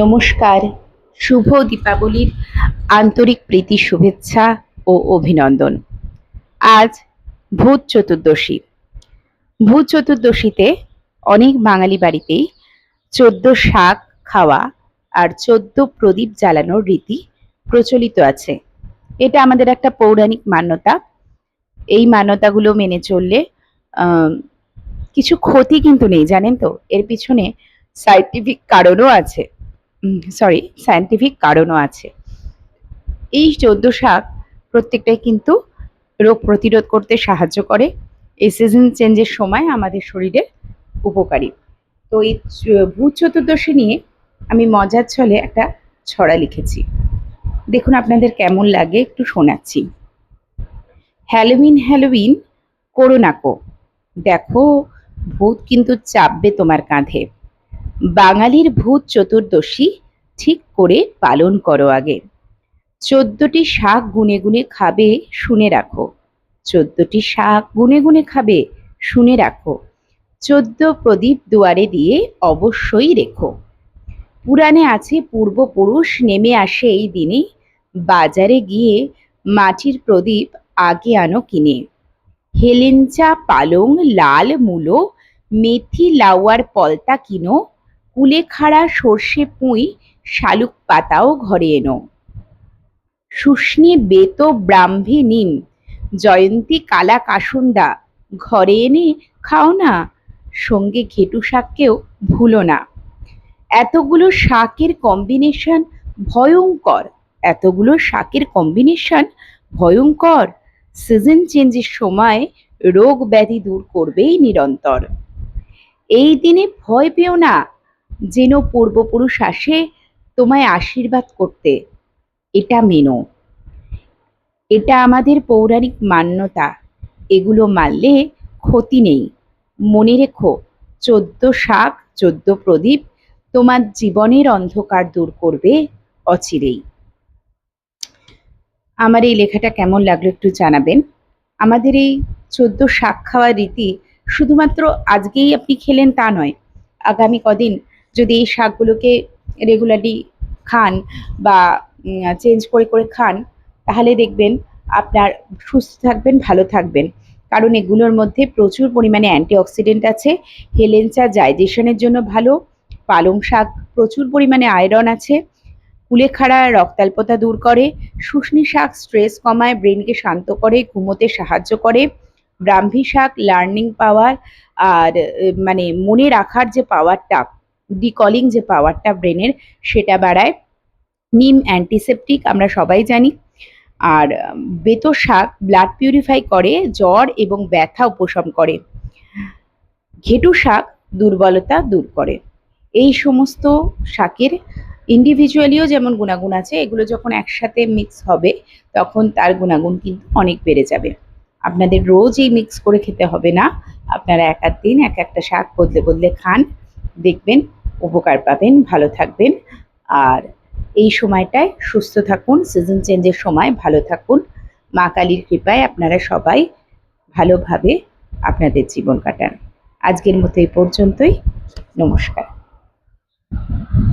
নমস্কার। শুভ দীপাবলির আন্তরিক প্রীতি, শুভেচ্ছা ও অভিনন্দন। আজ ভূত চতুর্দশী। ভূত চতুর্দশীতে অনেক বাঙালি বাড়িতেই চোদ্দ শাক খাওয়া আর চোদ্দ প্রদীপ জ্বালানোর রীতি প্রচলিত আছে। এটা আমাদের একটা পৌরাণিক মান্যতা। এই মান্যতাগুলো মেনে চললে কিছু ক্ষতি কিন্তু নেই, জানেন তো? এর পিছনে সাইন্টিফিক কারণও আছে। সরি সায়েন্টিফিক কারণও আছে। এই চোদ্দ শাক প্রত্যেকটাই কিন্তু রোগ প্রতিরোধ করতে সাহায্য করে। এই সিজন চেঞ্জের সময় আমাদের শরীরে উপকারী। তো এই ভূত চতুর্দশী নিয়ে আমি মজার ছলে একটা ছড়া লিখেছি। দেখুন আপনাদের কেমন লাগে, একটু শোনাচ্ছি। হ্যালোউইন হ্যালোউইন করো নাকো দেখো, ভূত কিন্তু চাপবে তোমার কাঁধে। বাঙালির ভূত চতুর্দশী ঠিক করে পালন করো আগে। চোদ্দটি শাক গুনে গুনে খাবে, শুনে রাখো। চোদ্দটি শাক গুনে গুনে খাবে, শুনে রাখো। চোদ্দ প্রদীপ দুয়ারে দিয়ে অবশ্যই রেখো। পুরাণে আছে, পূর্বপুরুষ নেমে আসে এই দিনে, বাজারে গিয়ে মাটির প্রদীপ আগে আনো কিনে। হেলেঞ্চা, পালং, লাল মূলো, মেথি, লাউয়ার, পলতা কিনো কুলেখাড়া সর্ষে পুঁই, শালুক পাতাও ঘরে এনো। শুষ্নি বেত ব্রাহ্মী নিম, জয়ন্তী কালা কাসুন্ডা ঘরে এনে খাও না, সঙ্গে ঘেটু শাককেও ভুলো না। এতগুলো শাকের কম্বিনেশন ভয়ঙ্কর, এতগুলো শাকের কম্বিনেশন ভয়ঙ্কর। সিজন চেঞ্জের সময় রোগ ব্যাধি দূর করবেই নিরন্তর। এই দিনে ভয় পেও না যেন পূর্বপুরুষ আসে তোমায় আশীর্বাদ করতে। এটা মেনো। এটা আমাদের পৌরাণিক মান্যতা। এগুলো মানলে ক্ষতি নেই। মনে রেখো, চোদ্দ শাক, চোদ্দ প্রদীপ তোমার জীবনের অন্ধকার দূর করবে অচিরেই। আমার এই লেখাটা কেমন লাগল একটু জানাবেন। আমাদের এই চোদ্দ শাক খাওয়ার রীতি শুধুমাত্র আজকেই আপনি খেলেন তা নয়। আগামী কদিন যদি এই শাকগুলোকে রেগুলারলি খান বা চেঞ্জ করে করে খান, তাহলে দেখবেন আপনার সুস্থ থাকবেন, ভালো থাকবেন। কারণ এগুলোর মধ্যে প্রচুর পরিমাণে অ্যান্টিঅক্সিডেন্ট আছে, হেলেঞ্চা ডাইজেশনের জন্য ভালো, পালং শাক প্রচুর পরিমাণে আয়রন আছে, কুলেখাড়া রক্তাল্পতা দূর করে শুষ্নি শাক স্ট্রেস কমায় ব্রেনকে শান্ত করে, ঘুমোতে সাহায্য করে, ব্রাহ্মী শাক লার্নিং পাওয়ার আর মানে মনে রাখার যে পাওয়ারটা ডিকলিং যে পাওয়ারটা ব্রেনের সেটা বাড়ায়। নিম অ্যান্টিসেপটিক আমরা সবাই জানি। আর বেতো শাক ব্লাড পিউরিফাই করে, জ্বর এবং ব্যথা উপশম করে। ঘেটু শাক দুর্বলতা দূর করে। এই সমস্ত শাকের ইন্ডিভিজুয়ালিও যেমন গুণাগুণ আছে, এগুলো যখন একসাথে মিক্স হবে, তখন তার গুণাগুণ কিন্তু অনেক বেড়ে যাবে। আপনাদের রোজ এই মিক্স করে খেতে হবে না। আপনারা এক এক দিন এক একটা শাক বদলে বদলে খান, দেখবেন উপকার পাবেন, ভালো থাকবেন। আর এই সময়টায় সুস্থ থাকুন সিজন চেঞ্জের সময় ভালো থাকুন। মা কালীর কৃপায় আপনারা সবাই ভালোভাবে আপনাদের জীবন কাটান। আজকের মতো এই পর্যন্তই। নমস্কার।